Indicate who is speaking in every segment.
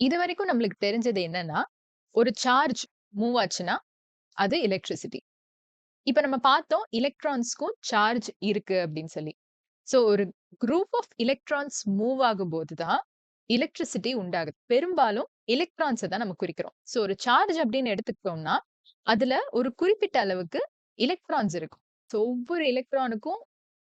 Speaker 1: இதுவரைக்கும் நம்மளுக்கு தெரிஞ்சது என்னன்னா, ஒரு சார்ஜ் மூவ் ஆச்சுன்னா, அது எலக்ட்ரிசிட்டி. இப்ப நம்ம பார்த்தோம் எலக்ட்ரான்ஸ்க்கும் சார்ஜ் இருக்கு அப்படின்னு சொல்லி. சோ ஒரு குரூப் ஆஃப் எலக்ட்ரான்ஸ் மூவ் ஆகும்போது தான் எலக்ட்ரிசிட்டி உண்டாகுது. பெரும்பாலும் எலக்ட்ரான்ஸை தான் நம்ம குறிக்கிறோம். சோ ஒரு சார்ஜ் அப்படின்னு எடுத்துக்கிட்டோம்னா, அதுல ஒரு குறிப்பிட்ட அளவுக்கு எலக்ட்ரான்ஸ் இருக்கும். ஸோ ஒவ்வொரு எலக்ட்ரானுக்கும்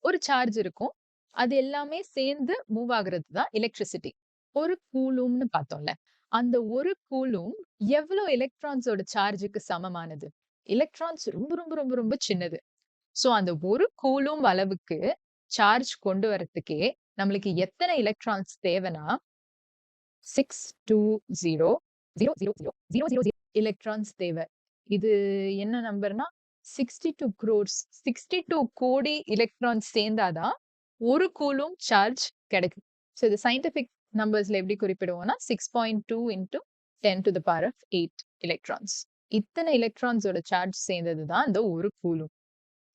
Speaker 1: ஒரு சார்ஜ் இருக்கும். அது எல்லாமே சேர்ந்து மூவ் ஆகுறது தான் எலக்ட்ரிசிட்டி. ஒரு கூலும்னு பார்த்தோம்ல. அந்த ஒரு கூலும் எவ்வளோ எலக்ட்ரான்ஸோட சார்ஜ்க்கு சமமானது? எலக்ட்ரான்ஸ் ரொம்ப ரொம்ப ரொம்ப ரொம்ப சின்னது. சோ அந்த ஒரு கூலும் அளவுக்கு சார்ஜ் கொண்டு வரத்துக்கே நம்மளுக்கு எத்தனை எலக்ட்ரான்ஸ் தேவைன்னா 620,000,000,000 எலக்ட்ரான்ஸ் தேவை. இது என்ன நம்பர்னா 62 குரோர்ஸ் 62 கோடி எலக்ட்ரான்ஸ் சேர்ந்தாதான் ஒரு கூலும் சார்ஜ் கிடைக்கும். சோ இது சயின்டிஃபிக் நம்பர்ஸ்ல எப்படி குறிப்பிடுவோம்னா 6.2 into ten to the power of eight electrons. இத்தனை எலக்ட்ரான்ஸோட சார்ஜ் சேர்ந்தது தான் அந்த ஒரு கூலும்.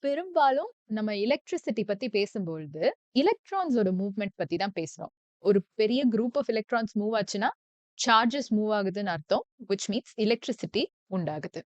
Speaker 1: பெரும்பாலும் நம்ம எலக்ட்ரிசிட்டி பத்தி பேசும்பொழுது, எலக்ட்ரான்ஸோட மூவ்மெண்ட் பத்தி தான் பேசுறோம். ஒரு பெரிய குரூப் ஆஃப் எலக்ட்ரான்ஸ் மூவ் ஆச்சுன்னா, சார்ஜஸ் மூவ் ஆகுதுன்னு அர்த்தம். விச் மீன்ஸ் எலக்ட்ரிசிட்டி உண்டாகுது.